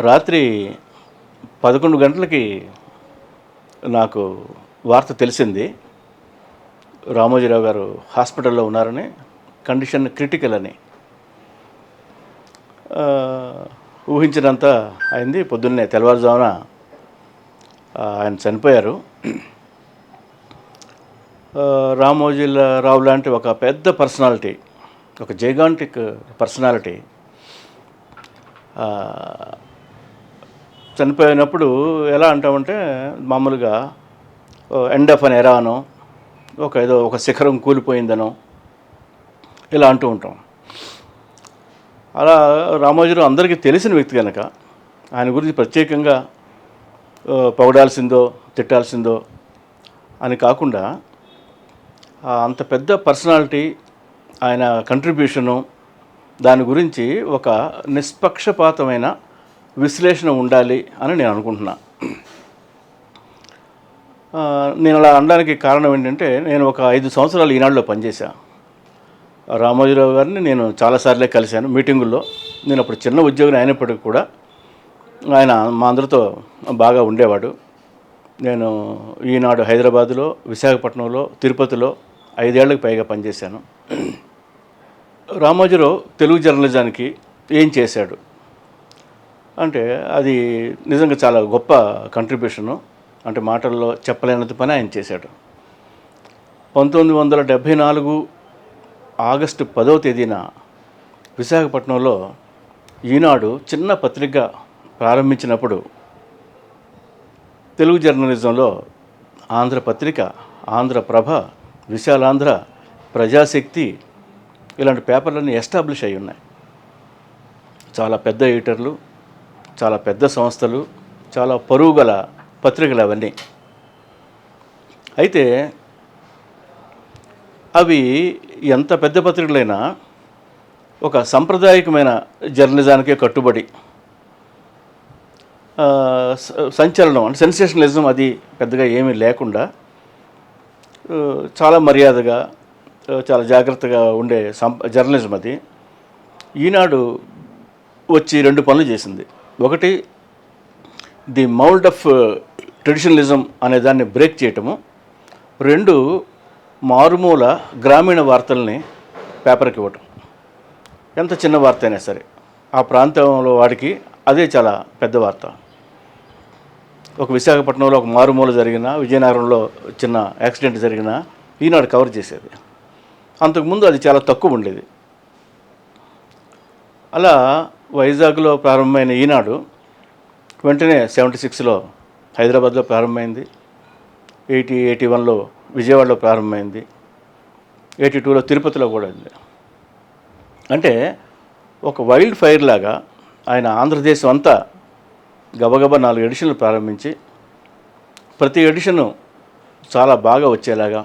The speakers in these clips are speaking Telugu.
రాత్రి పదకొండు గంటలకి నాకు వార్త తెలిసింది. రామోజీరావు గారు హాస్పిటల్లో ఉన్నారని కండిషన్ క్రిటికల్ అని. ఊహించినంత అయింది. పొద్దున్నే తెల్లవారుజామున ఆయన చనిపోయారు. ఆ, రామోజీరావు లాంటి ఒక పెద్ద పర్సనాలిటీ ఒక జైగాంటిక్ పర్సనాలిటీ చనిపోయినప్పుడు ఎలా అంటామంటే మామూలుగా ఎండ్ ఆఫ్ అన్ ఎరానో ఒక ఏదో ఒక శిఖరం కూలిపోయిందనో ఇలా అంటూ ఉంటాం. అలా రామోజీరావు అందరికీ తెలిసిన వ్యక్తి కనుక ఆయన గురించి ప్రత్యేకంగా పొగడాల్సిందో తిట్టాల్సిందో అని కాకుండా అంత పెద్ద పర్సనాలిటీ ఆయన కంట్రిబ్యూషను దాని గురించి ఒక నిష్పక్షపాతమైన విశ్లేషణ ఉండాలి అని నేను అనుకుంటున్నా. నేను అలా అనడానికి కారణం ఏంటంటే నేను ఒక ఐదు సంవత్సరాలు ఈనాడులో పనిచేశా. రామోజీరావు గారిని నేను చాలాసార్లే కలిశాను మీటింగుల్లో. నేను అప్పుడు చిన్న ఉద్యోగం అయినప్పటికీ కూడా ఆయన మా అందరితో బాగా ఉండేవాడు. నేను ఈనాడు హైదరాబాదులో విశాఖపట్నంలో తిరుపతిలో ఐదేళ్ళకు పైగా పనిచేశాను. రామోజీరావు తెలుగు జర్నలిజానికి ఏం చేశాడు? అంటే అది నిజంగా చాలా గొప్ప కంట్రిబ్యూషను అంటే మాటల్లో చెప్పలేనంత పని ఆయన చేశాడు. పంతొమ్మిది వందల డెబ్భై నాలుగు ఆగస్టు పదవ తేదీన విశాఖపట్నంలో ఈనాడు చిన్న పత్రిక ప్రారంభించినప్పుడు తెలుగు జర్నలిజంలో ఆంధ్రపత్రిక ఆంధ్రప్రభ విశాలాంధ్ర ప్రజాశక్తి ఇలాంటి పేపర్లన్నీ ఎస్టాబ్లిష్ అయి ఉన్నాయి చాలా పెద్ద ఎడిటర్లు చాలా పెద్ద సంస్థలు చాలా పరువు గల పత్రికలు అవన్నీ. అయితే అవి ఎంత పెద్ద పత్రికలైనా ఒక సాంప్రదాయకమైన జర్నలిజానికే కట్టుబడి స- సంచలనం అంటే సెన్సేషనలిజం అది పెద్దగా ఏమీ లేకుండా చాలా మర్యాదగా చాలా జాగ్రత్తగా ఉండే సం జర్నలిజం అది. ఈనాడు వచ్చి రెండు పనులు చేసింది. ఒకటి ది మౌల్డ్ ఆఫ్ ట్రెడిషనలిజం అనే దాన్ని బ్రేక్ చేయటము. రెండు మారుమూల గ్రామీణ వార్తల్ని పేపర్కి ఇవ్వటం. ఎంత చిన్న వార్త అయినా సరే ఆ ప్రాంతంలో వాడికి అదే చాలా పెద్ద వార్త. ఒక విశాఖపట్నంలో ఒక మారుమూల జరిగిన విజయనగరంలో చిన్న యాక్సిడెంట్ జరిగిన ఈనాడు కవర్ చేసేది. అంతకుముందు అది చాలా తక్కువ ఉండేది. అలా వైజాగ్లో ప్రారంభమైన ఈనాడు వెంటనే సెవెంటీ సిక్స్లో హైదరాబాద్లో ప్రారంభమైంది. ఎయిటీ ఎయిటీ వన్లో విజయవాడలో ప్రారంభమైంది. ఎయిటీ టూలో తిరుపతిలో కూడా ఉంది అంటే ఒక వైల్డ్ ఫైర్ లాగా ఆయన ఆంధ్రదేశం అంతా గబగబా నాలుగు ఎడిషన్లు ప్రారంభించి ప్రతి ఎడిషను చాలా బాగా వచ్చేలాగా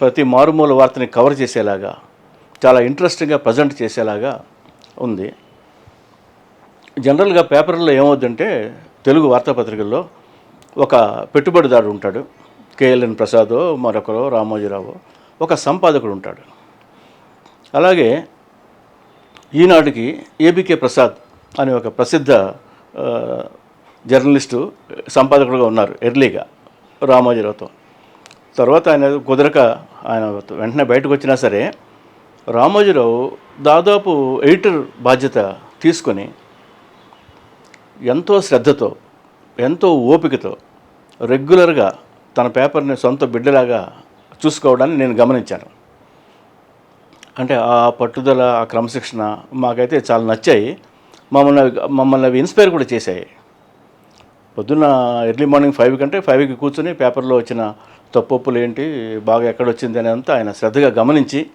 ప్రతి మారుమూల వార్తని కవర్ చేసేలాగా చాలా ఇంట్రెస్టింగ్గా ప్రజెంట్ చేసేలాగా ఉంది. జనరల్గా పేపర్లో ఏమవుద్దంటే తెలుగు వార్తాపత్రికల్లో ఒక పెట్టుబడిదారుడు ఉంటాడు. కేఎల్ఎన్ ప్రసాదో మరొకరో రామోజీరావు ఒక సంపాదకుడు ఉంటాడు. అలాగే ఈనాటికి ఏబికే ప్రసాద్ అనే ఒక ప్రసిద్ధ జర్నలిస్టు సంపాదకుడుగా ఉన్నారు ఎర్లీగా రామోజీరావుతో. తర్వాత ఆయన కుదరక ఆయన వెంటనే బయటకు వచ్చినా సరే రామోజీరావు దాదాపు ఎడిటర్ బాధ్యత తీసుకొని ఎంతో శ్రద్ధతో ఎంతో ఓపికతో రెగ్యులర్గా తన పేపర్ని సొంత బిడ్డలాగా చూసుకోవడాన్ని నేను గమనించాను. అంటే ఆ పట్టుదల ఆ క్రమశిక్షణ మాకైతే చాలా నచ్చాయి. మమ్మల్ని మమ్మల్ని అవి ఇన్స్పైర్ కూడా చేశాయి. పొద్దున్న ఎర్లీ మార్నింగ్ ఫైవ్ కంటే ఫైవ్కి కూర్చొని పేపర్లో వచ్చిన తప్పొప్పులు ఏంటి బాగా ఎక్కడొచ్చింది అని అంతా ఆయన శ్రద్ధగా గమనించి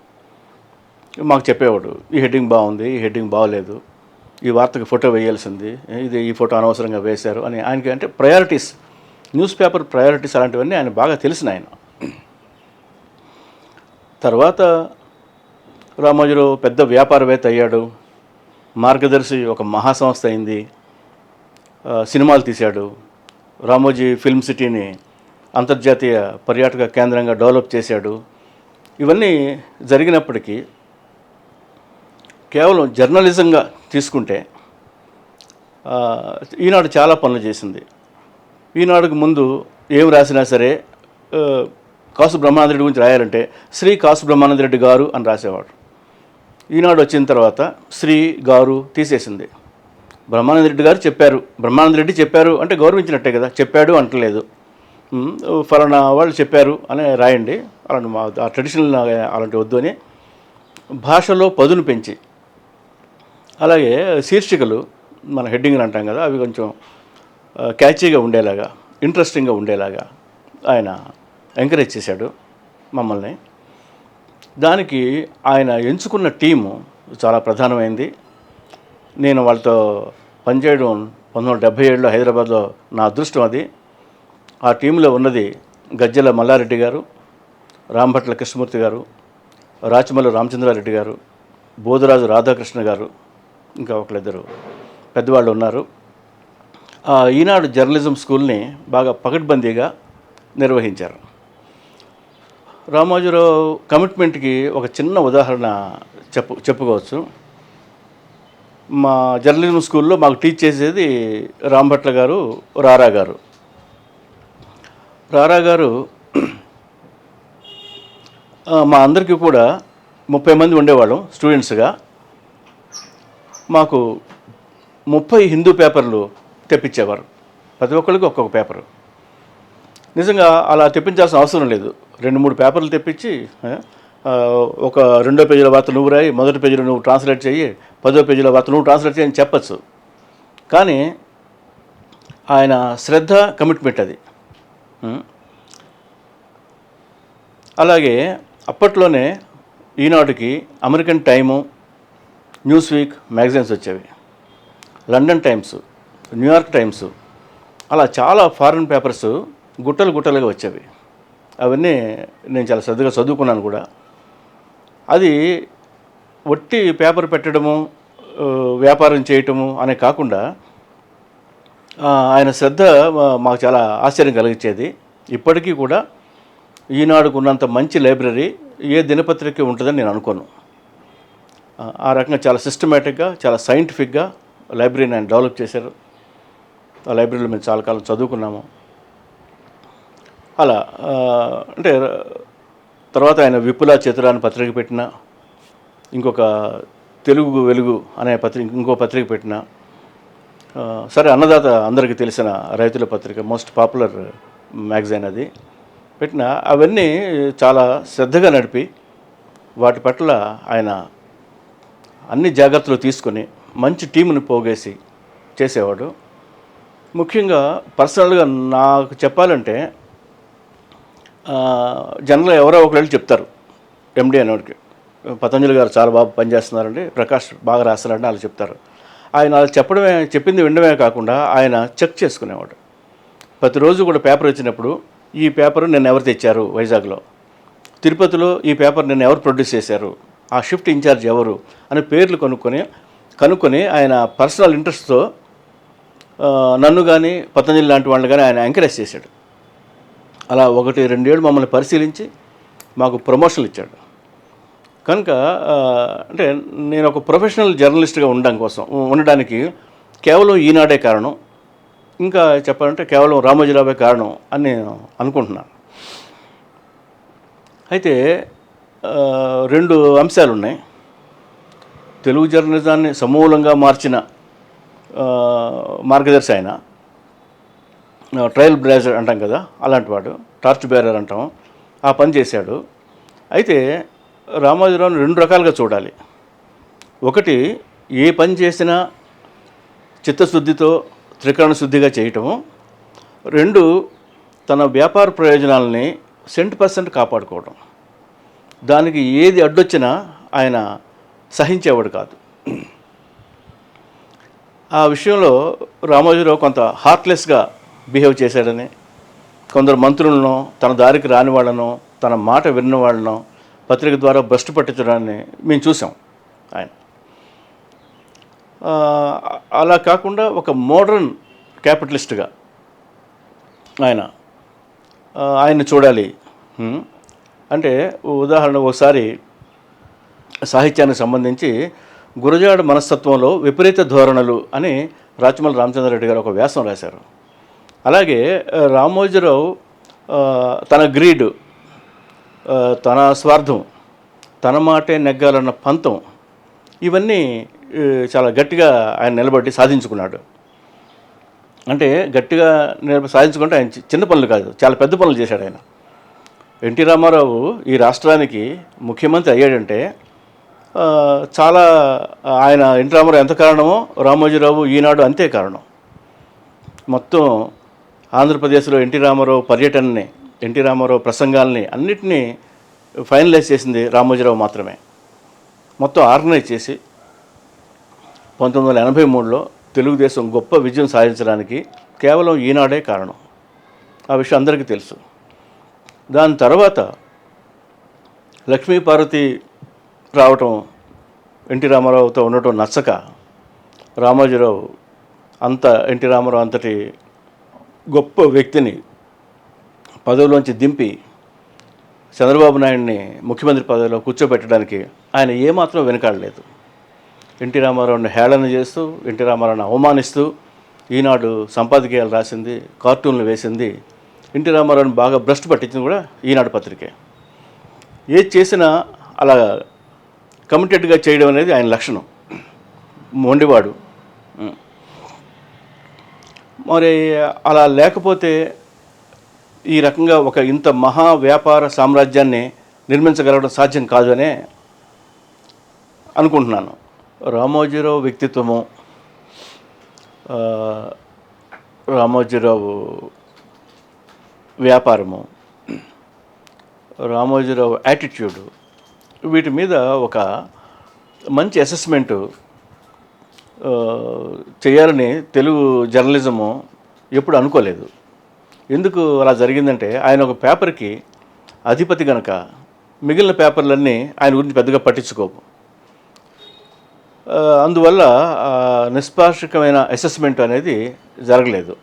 మాకు చెప్పేవాడు ఈ హెడ్డింగ్ బాగుంది ఈ హెడ్డింగ్ బాగలేదు ఈ వార్తకు ఫోటో వేయాల్సింది. ఇది ఈ ఫోటో అనవసరంగా వేశారు అని ఆయనకి అంటే ప్రయారిటీస్ న్యూస్ పేపర్ ప్రయారిటీస్ అలాంటివన్నీ ఆయన బాగా తెలిసిన ఆయన. తర్వాత రామోజీరావు పెద్ద వ్యాపారవేత్త అయ్యాడు. మార్గదర్శి ఒక మహాసంస్థ అయింది. సినిమాలు తీశాడు. రామోజీ ఫిల్మ్ సిటీని అంతర్జాతీయ పర్యాటక కేంద్రంగా డెవలప్ చేశాడు. ఇవన్నీ జరిగినప్పటికీ కేవలం జర్నలిజంగా తీసుకుంటే ఈనాడు చాలా పనులు చేసింది. ఈనాడుకు ముందు ఏం రాసినా సరే కాసు బ్రహ్మానంద రెడ్డి గురించి రాయాలంటే శ్రీ కాసు బ్రహ్మానందరెడ్డి గారు అని రాసేవాడు. ఈనాడు వచ్చిన తర్వాత శ్రీ గారు తీసేసింది. బ్రహ్మానంద రెడ్డి గారు చెప్పారు బ్రహ్మానంద రెడ్డి చెప్పారు అంటే గౌరవించినట్టే కదా చెప్పాడు అంటలేదు. ఫలానా వాళ్ళు చెప్పారు అని రాయండి అలాంటి మా ఆ ట్రెడిషనల్ అలాంటి వద్దు అని భాషలో పదును పెంచి అలాగే శీర్షికలు మన హెడ్డింగ్లు అంటాం కదా అవి కొంచెం క్యాచీగా ఉండేలాగా ఇంట్రెస్టింగ్గా ఉండేలాగా ఆయన ఎంకరేజ్ చేశాడు మమ్మల్ని. దానికి ఆయన ఎంచుకున్న టీము చాలా ప్రధానమైంది. నేను వాళ్ళతో పనిచేయడం పంతొమ్మిది వందల డెబ్భై ఏడులో హైదరాబాద్లో నా అదృష్టం అది. ఆ టీంలో ఉన్నది గజ్జల మల్లారెడ్డి గారు రాంభట్ల కృష్ణమూర్తి గారు రాచమల్లి రామచంద్రారెడ్డి గారు బోధరాజు రాధాకృష్ణ గారు ఇంకా ఒకళ్ళిద్దరు పెద్దవాళ్ళు ఉన్నారు. ఈనాడు జర్నలిజం స్కూల్ని బాగా పకడ్బందీగా నిర్వహించారు. రామోజీరావు కమిట్మెంట్కి ఒక చిన్న ఉదాహరణ చెప్పు చెప్పుకోవచ్చు. మా జర్నలిజం స్కూల్లో మాకు టీచ్ చేసేది రాంభట్ల గారు రారా గారు. రారా గారు మా అందరికీ కూడా ముప్పై మంది ఉండేవాళ్ళం స్టూడెంట్స్గా. మాకు ముప్పై హిందూ పేపర్లు తెప్పించేవారు. ప్రతి ఒక్కరికి ఒక్కొక్క పేపరు. నిజంగా అలా తెప్పించాల్సిన అవసరం లేదు. రెండు మూడు పేపర్లు తెప్పించి ఒక రెండో పేజీల వార్త నువ్వు రాయి మొదటి పేజీలో నువ్వు ట్రాన్స్లేట్ చెయ్యి పదో పేజీల వార్త నువ్వు ట్రాన్స్లేట్ చేయని చెప్పచ్చు. కానీ ఆయన శ్రద్ధ కమిట్మెంట్ అది. అలాగే అప్పట్లోనే ఈనాటికి American Time Newsweek magazines వచ్చేవి London Times New York Times అలా చాలా ఫారిన్ పేపర్స్ గుట్టలు గుట్టలుగా వచ్చేవి. అవన్నీ నేను చాలా శ్రద్ధగా చదువుకున్నాను కూడా. అది ఒట్టి పేపర్ పెట్టడము వ్యాపారం చేయటము అనే కాకుండా ఆయన శ్రద్ధ మాకు చాలా ఆశ్చర్యం కలిగించేది. ఇప్పటికీ కూడా ఈనాడుకున్నంత మంచి లైబ్రరీ ఏ దినపత్రిక ఉంటుందని నేను అనుకోను. ఆ, రకంగా చాలా సిస్టమేటిక్గా చాలా సైంటిఫిక్గా లైబ్రరీని ఆయన డెవలప్ చేశారు. ఆ లైబ్రరీలో మేము చాలా కాలం చదువుకున్నాము. అలా అంటే తర్వాత ఆయన విపుల చతురాన్ని పత్రిక పెట్టిన ఇంకొక తెలుగు వెలుగు అనే పత్రిక ఇంకో పత్రిక పెట్టిన సరే అన్నదాత అందరికీ తెలిసిన రైతుల పత్రిక మోస్ట్ పాపులర్ మ్యాగజైన్ అది. పెట్టిన అవన్నీ చాలా శ్రద్ధగా నడిపి వాటి పట్ల ఆయన అన్ని జాగ్రత్తలు తీసుకొని మంచి టీముని పోగేసి చేసేవాడు. ముఖ్యంగా పర్సనల్గా నాకు చెప్పాలంటే జనరల్ ఎవరో ఒకళ్ళు చెప్తారు ఎండి అనేవాడికి పతంజలి గారు చాలా బాగా పనిచేస్తున్నారండి ప్రకాష్ బాగా రాస్తారండి వాళ్ళు చెప్తారు. ఆయన అలా చెప్పడమే చెప్పింది వినడమే కాకుండా ఆయన చెక్ చేసుకునేవాడు. ప్రతిరోజు కూడా పేపర్ వచ్చినప్పుడు ఈ పేపర్ నిన్న ఎవరు తెచ్చారు వైజాగ్లో? తిరుపతిలో ఈ పేపర్ నిన్న ఎవరు ప్రొడ్యూస్ చేశారు? ఆ షిఫ్ట్ ఇన్ఛార్జ్ ఎవరు అని పేర్లు కనుక్కొని కనుక్కొని ఆయన పర్సనల్ ఇంట్రెస్ట్తో నన్ను కానీ పతంజలి లాంటి వాళ్ళని కానీ ఆయన ఎంకరేజ్ చేశాడు. అలా ఒకటి రెండేళ్ళు మమ్మల్ని పరిశీలించి మాకు ప్రమోషన్లు ఇచ్చాడు. కనుక అంటే నేను ఒక ప్రొఫెషనల్ జర్నలిస్ట్గా ఉండడం కోసం ఉండడానికి కేవలం ఈనాడే కారణం. ఇంకా చెప్పాలంటే కేవలం రామోజీరావే కారణం అని నేను అనుకుంటున్నాను. అయితే రెండు అంశాలు ఉన్నాయి తెలుగు జర్నలిజాన్ని సమూలంగా మార్చిన మార్గదర్శి ఆయన. ట్రయల్ బ్రేజర్ అంటాం కదా అలాంటి వాడు టార్చ్ బేరర్ అంటాం. ఆ పని చేశాడు. అయితే రామోజీరావుని రెండు రకాలుగా చూడాలి. ఒకటి ఏ పని చేసినా చిత్తశుద్ధితో త్రికరణ శుద్ధిగా చేయటము రెండు తన వ్యాపార ప్రయోజనాలని సెంట్ పర్సెంట్ కాపాడుకోవడం దానికి ఏది అడ్డొచ్చినా ఆయన సహించేవాడు కాదు. ఆ విషయంలో రామోజీరావు కొంత హార్ట్లెస్గా బిహేవ్ చేశాడని కొందరు మంత్రులను తన దారికి రాని వాళ్ళను తన మాట విన్న వాళ్ళను పత్రిక ద్వారా భ్రష్టు పట్టించడాన్ని మేము చూసాం ఆయన. అలా కాకుండా ఒక మోడర్న్ క్యాపిటలిస్ట్గా ఆయన ఆయన్ని చూడాలి. అంటే ఉదాహరణ ఒకసారి సాహిత్యానికి సంబంధించి గురజాడ మనస్తత్వంలో విపరీత ధోరణులు అని రాచమల్లి రామచంద్రరెడ్డి గారు ఒక వ్యాసం రాశారు. అలాగే రామోజీరావు తన గ్రీడు తన స్వార్థం తన మాటే నెగ్గాలన్న పంతం ఇవన్నీ చాలా గట్టిగా ఆయన నిలబడి సాధించుకున్నాడు. అంటే గట్టిగా నిలబ సాధించుకుంటే ఆయన చిన్న పనులు కాదు చాలా పెద్ద పనులు చేశాడు ఆయన. ఎన్టీ రామారావు ఈ రాష్ట్రానికి ముఖ్యమంత్రి అయ్యాడంటే చాలా ఆయన ఎన్టీ రామారావు ఎంత కారణమో రామోజీరావు ఈనాడు అంతే కారణం. మొత్తం ఆంధ్రప్రదేశ్లో ఎన్టీ రామారావు పర్యటనని ఎన్టీ రామారావు ప్రసంగాల్ని అన్నిటినీ ఫైనలైజ్ చేసింది రామోజీరావు మాత్రమే. మొత్తం ఆర్గనైజ్ చేసి పంతొమ్మిది వందల ఎనభై మూడులో తెలుగుదేశం గొప్ప విజయం సాధించడానికి కేవలం ఈనాడే కారణం. ఆ విషయం అందరికీ తెలుసు. దాని తర్వాత లక్ష్మీపార్వతి రావటం ఎన్టీ రామారావుతో ఉండటం నచ్చక రామోజీరావు అంత ఎన్టీ రామారావు అంతటి గొప్ప వ్యక్తిని పదవిలోంచి దింపి చంద్రబాబు నాయుడిని ముఖ్యమంత్రి పదవిలో కూర్చోబెట్టడానికి ఆయన ఏమాత్రం వెనకాడలేదు. ఎన్టీ రామారావుని హేళన చేస్తూ ఎన్టీ రామారావుని అవమానిస్తూ ఈనాడు సంపాదకీయాలు రాసింది కార్టూన్లు వేసింది ఎన్టీ రామారావుని బాగా భ్రష్టు పట్టించింది కూడా ఈనాడు పత్రికే. ఏది చేసినా అలా కమిటెడ్గా చేయడం అనేది ఆయన లక్షణం. మొండివాడు. మరి అలా లేకపోతే ఈ రకంగా ఒక ఇంత మహా వ్యాపార సామ్రాజ్యాన్ని నిర్మించగలగడం సాధ్యం కాదు అనే అనుకుంటున్నాను. రామోజీరావు వ్యక్తిత్వము రామోజీరావు వ్యాపారము రామోజీరావు యాటిట్యూడు వీటి మీద ఒక మంచి అసెస్మెంటు చేయాలని తెలుగు జర్నలిజము ఎప్పుడు అనుకోలేదు. ఎందుకు అలా జరిగిందంటే ఆయన ఒక పేపర్కి అధిపతి గనక మిగిలిన పేపర్లన్నీ ఆయన గురించి పెద్దగా పట్టించుకోవు అందువల్ల నిష్పాక్షికమైన అసెస్మెంట్ అనేది జరగలేదు.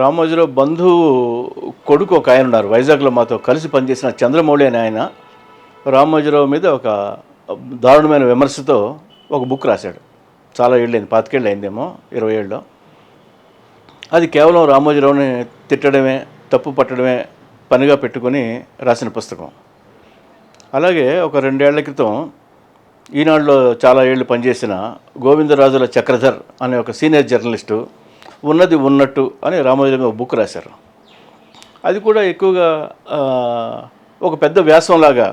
రామోజీరావు బంధువు కొడుకు ఒక ఆయన ఉన్నారు. వైజాగ్లో మాతో కలిసి పనిచేసిన చంద్రమౌళి అనే ఆయన రామోజీరావు మీద ఒక దారుణమైన విమర్శతో ఒక బుక్ రాశాడు. చాలా ఏళ్ళైంది పాతికేళ్ళు అయిందేమో ఇరవై ఏళ్ళు అది కేవలం రామోజీరావుని తిట్టడమే తప్పు పట్టడమే పనిగా పెట్టుకొని రాసిన పుస్తకం. అలాగే ఒక రెండేళ్ళ క్రితం ఈనాడులో చాలా ఏళ్ళు పనిచేసిన గోవిందరాజుల చక్రధర్ అనే ఒక సీనియర్ జర్నలిస్టు ఉన్నది ఉన్నట్టు అని రామోజీరావు ఒక బుక్ రాశారు. అది కూడా ఎక్కువగా ఒక పెద్ద వ్యాసంలాగా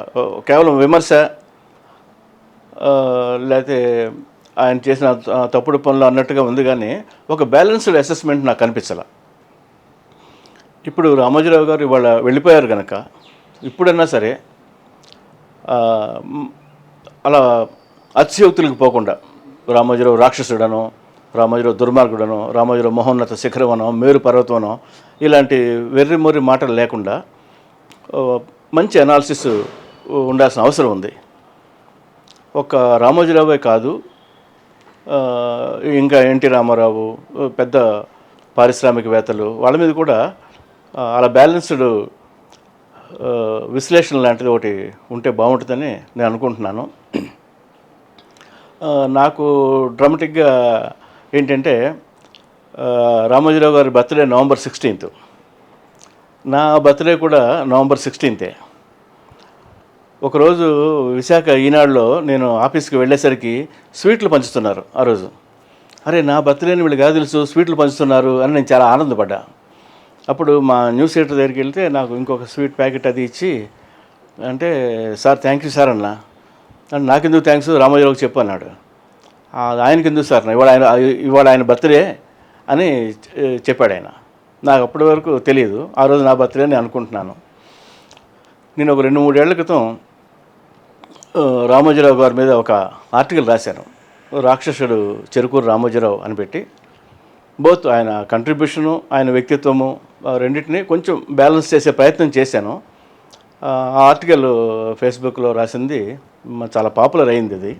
కేవలం విమర్శ లేకపోతే ఆయన చేసిన తప్పుడు పనులు అన్నట్టుగా ఉంది కానీ ఒక బ్యాలెన్స్డ్ అసెస్మెంట్ నాకు కనిపించాల ఇప్పుడు రామోజీరావు గారు ఇవాళ వెళ్ళిపోయారు కనుక ఇప్పుడన్నా సరే అలా అతిశయోక్తులకు పోకుండా రామోజీరావు రాక్షసుడను రామోజీరావు దుర్మార్గుడను రామోజీరావు మహోన్నత శిఖరవనం మేరు పర్వతవనం ఇలాంటి వెర్రి మొర్రి మాటలు లేకుండా మంచి అనాలిసిస్ ఉండాల్సిన అవసరం ఉంది. ఒక రామోజీరావే కాదు ఇంకా ఎన్టీ రామారావు పెద్ద పారిశ్రామికవేత్తలు వాళ్ళ మీద కూడా అలా బ్యాలెన్స్డ్ విశ్లేషణ లాంటిది ఒకటి ఉంటే బాగుంటుందని నేను అనుకుంటున్నాను. నాకు డ్రామాటిక్గా ఏంటంటే రామోజీరావు గారి బర్త్డే నవంబర్ సిక్స్టీన్త్. నా బర్త్డే కూడా నవంబర్ సిక్స్టీన్తే. ఒకరోజు విశాఖ ఈనాడులో నేను ఆఫీస్కి వెళ్ళేసరికి స్వీట్లు పంచుతున్నారు ఆ రోజు. అరే నా బర్త్డేని వీళ్ళు కాదు తెలుసు స్వీట్లు పంచుతున్నారు అని నేను చాలా ఆనందపడ్డా. అప్పుడు మా న్యూస్ థియేటర్ దగ్గరికి వెళ్తే నాకు ఇంకొక స్వీట్ ప్యాకెట్ అది ఇచ్చి అంటే సార్ థ్యాంక్ యూ సార్ అన్న. నాకెందుకు థ్యాంక్స్? రామోజీరావుకి చెప్పు అన్నాడు. ఆయనకి ఎందుకు సార్? ఇవాళ ఆయన ఇవాళ ఆయన బర్త్డే అని చెప్పాడు ఆయన. నాకు అప్పటి వరకు తెలియదు ఆ రోజు నా బర్త్డే అని అనుకుంటున్నాను. నేను ఒక రెండు మూడేళ్ళ క్రితం రామోజీరావు గారి మీద ఒక ఆర్టికల్ రాశాను. రాక్షసుడు చెరుకూరు రామోజీరావు అని పెట్టి. బోత్ ఆయన కంట్రిబ్యూషను ఆయన వ్యక్తిత్వము రెండింటిని కొంచెం బ్యాలెన్స్ చేసే ప్రయత్నం చేశాను. ఆ ఆర్టికల్ ఫేస్బుక్లో రాసింది చాలా పాపులర్ అయింది ఇది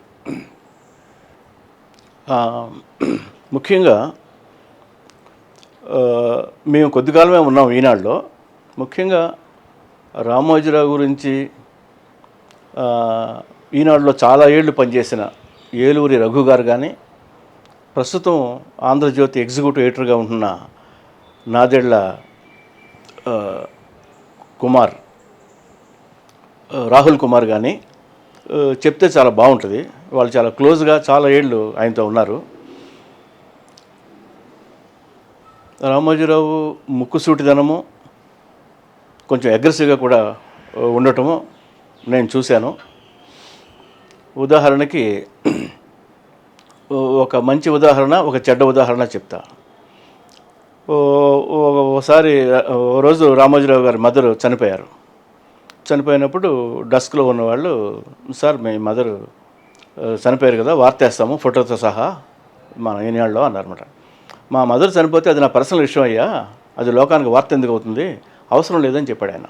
ముఖ్యంగా మేము కొద్ది కాలమే ఉన్నాం ఈనాడులో. ముఖ్యంగా రామోజీరావు గురించి ఈనాడులో చాలా ఏళ్ళు పనిచేసిన ఏలూరి రఘు గారు కానీ ప్రస్తుతం ఆంధ్రజ్యోతి ఎగ్జిక్యూటివ్ ఎడిటర్గా ఉంటున్న నాదెళ్ళ కుమార్ రాహుల్ కుమార్ కానీ చెప్తే చాలా బాగుంటుంది. వాళ్ళు చాలా క్లోజ్గా చాలా ఏళ్ళు ఆయనతో ఉన్నారు. రామోజీరావు ముక్కుసూటిదనము కొంచెం అగ్రెసివ్గా కూడా ఉండటము నేను చూశాను. ఉదాహరణకి ఒక మంచి ఉదాహరణ ఒక చెడ్డ ఉదాహరణ చెప్తా. ఓ- ఒకసారి ఓ రోజు రామోజీరావు గారి మదర్ చనిపోయారు. చనిపోయినప్పుడు డస్క్లో ఉన్నవాళ్ళు సార్ మీ మదర్ చనిపోయారు కదా వార్తేస్తాము ఫోటోతో సహా మన ఈనాడులో అన్నారన్నమాట. మా మదర్ చనిపోతే అది నా పర్సనల్ విషయం అయ్యా అది లోకానికి వార్త ఎందుకు అవుతుంది? అవసరం లేదని చెప్పాడు ఆయన.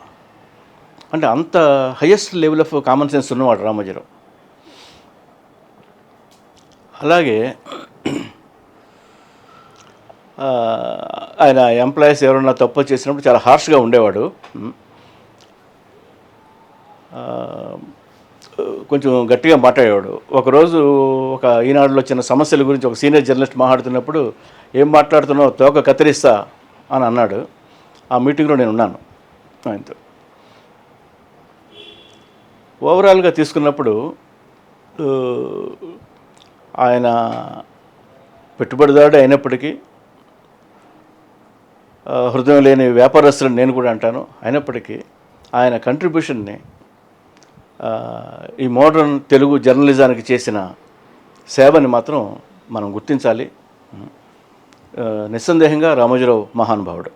అంటే అంత highest level of common sense ఉన్నవాడు రామోజీరావు. అలాగే ఆయన ఎంప్లాయీస్ ఎవరైనా తప్పు చేసినప్పుడు చాలా హార్ష్గా ఉండేవాడు. కొంచెం గట్టిగా మాట్లాడేవాడు. ఒకరోజు ఒక ఈనాడులో చిన్న సమస్యల గురించి ఒక సీనియర్ జర్నలిస్ట్ మాట్లాడుతున్నప్పుడు ఏం మాట్లాడుతున్నావు? తోక కత్తిరిస్తా అని అన్నాడు. ఆ మీటింగ్లో నేను ఉన్నాను. ఆయనతో. ఓవరాల్గా తీసుకున్నప్పుడు ఆయన పెట్టుబడిదారుడు అయినప్పటికీ హృదయం లేని వ్యాపారస్తులను నేను కూడా అంటాను. అయినప్పటికీ ఆయన కంట్రిబ్యూషన్ని ఈ మోడర్న్ తెలుగు జర్నలిజానికి చేసిన సేవని మాత్రం మనం గుర్తించాలి. నిస్సందేహంగా రామోజీరావు మహానుభావుడు.